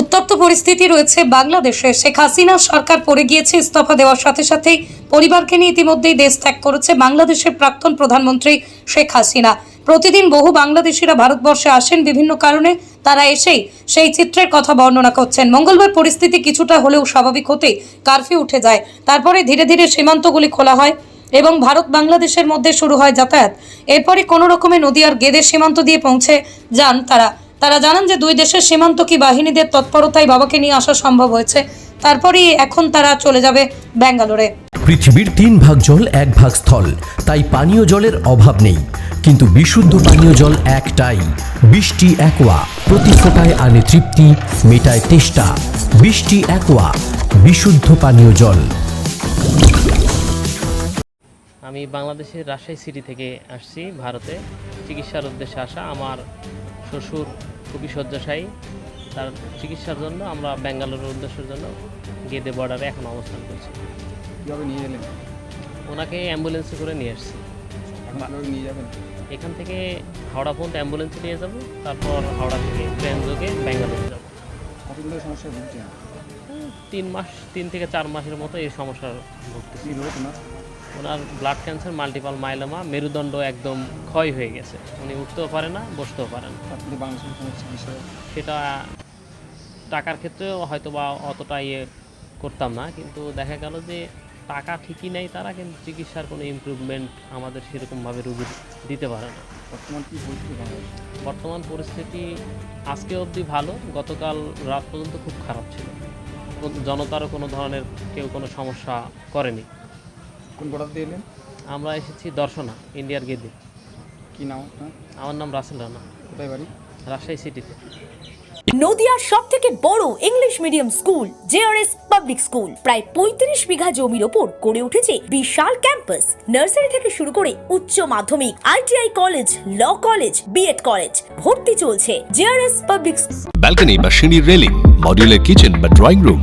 উত্তপ্ত পরিস্থিতি রয়েছে বাংলাদেশে। শেখ হাসিনা সরকার পড়ে গিয়েছে, ইস্তফা দেওয়ার সাথে সাথেই পরিবারকে নিয়ে ইতিমধ্যেই দেশ ত্যাগ করেছে বাংলাদেশের প্রাক্তন প্রধানমন্ত্রী শেখ হাসিনা। প্রতিদিন বহু বাংলাদেশিরা ভারতবর্ষে আসেন, বিভিন্ন কারণে তারা এসেই সেই চিত্রের কথা বর্ণনা করছেন। মঙ্গলবার পরিস্থিতি কিছুটা হলেও স্বাভাবিক হতেই কারফিউ উঠে যায়। তারপরে ধীরে ধীরে সীমান্তগুলি খোলা হয় এবং ভারত বাংলাদেশের মধ্যে শুরু হয় যাতায়াত। এরপরে কোনো রকমে নদীয়ার গেদের সীমান্ত দিয়ে পৌঁছে যান তারা। তারা জানান যে দুই দেশের সীমান্তকি বাহিনীদের তৎপরতায় বাবাকে নিয়ে আসা সম্ভব হয়েছে। তারপরেই এখন তারা চলে যাবে ব্যাঙ্গালোরে। পৃথিবীর তিন ভাগ জল এক ভাগ স্থল। তাই পানীয় জলের অভাব নেই। কিন্তু বিশুদ্ধ পানীয় জল একটাই। বৃষ্টি একোয়া। প্রতি ফোটায় আনে তৃপ্তি মেটায় তেষ্টা। বৃষ্টি একোয়া। বিশুদ্ধ পানীয় জল। আমি বাংলাদেশের রাজশাহী সিটি থেকে আসছি ভারতে। চিকিৎসার উদ্দেশ্যে আসা আমার শ্বশুর খুবই শয্যাশায়ী। তার চিকিৎসার জন্য আমরা ব্যাঙ্গালোরের উদ্দেশ্যের জন্য গেদে বর্ডারে এখন অবস্থান করছি। কীভাবে নিয়ে এলেন ওনাকে অ্যাম্বুলেন্সে করে নিয়ে আসছি। নিয়ে যাবেন? এখান থেকে হাওড়া পর্যন্ত অ্যাম্বুলেন্সে নিয়ে যাব তারপর হাওড়া থেকে ট্রেন যোগে ব্যাঙ্গালোরে যাব। ভুগছেন? তিন মাস তিন থেকে চার মাসের মতো এই সমস্যার ভুগতেছি। না? ওনার ব্লাড ক্যান্সার মাল্টিপাল মাইলোমা মেরুদণ্ড একদম ক্ষয় হয়ে গেছে। উনি উঠতেও পারে না বসতেও পারে না। আপনি বাংলাদেশের কোনো চিকিৎসা সেটা টাকার ক্ষেত্রেও হয়তো বা অতটা ইয়ে করতাম না কিন্তু দেখা গেল যে টাকা ঠিকই নেই তারা কিন্তু চিকিৎসার কোনো ইমপ্রুভমেন্ট আমাদের সেরকমভাবে রুগী দিতে পারে না। বর্তমান কী পরিস্থিতি বাংলাদেশে? বর্তমান পরিস্থিতি আজকে অবধি ভালো গতকাল রাত পর্যন্ত খুব খারাপ ছিল। জনতারও কোনো ধরনের কেউ কোনো সমস্যা করেনি। কোন বর্ডার দিয়ে এলেন? আমরা এসেছি দর্শনা ইন্ডিয়ার গেদে। কী নাম আপনার? আমার নাম রাসেল রানা। কোথায় বাড়ি? রাজশাহী সিটিতে। নদিয়ার সব থেকে বড় English medium school JRS public school. প্রায় পঁয়ত্রিশ বিঘা জমির ওপর গড়ে উঠেছে বিশাল ক্যাম্পাস। নার্সারি থেকে শুরু করে উচ্চ মাধ্যমিক ITI college law college BEd college ভর্তি চলছে জেআরএস পাবলিক ব্যালকনি বা সিঁড়ির রেলিং মডিউলার কিচেন বা ড্রয়িং রুম।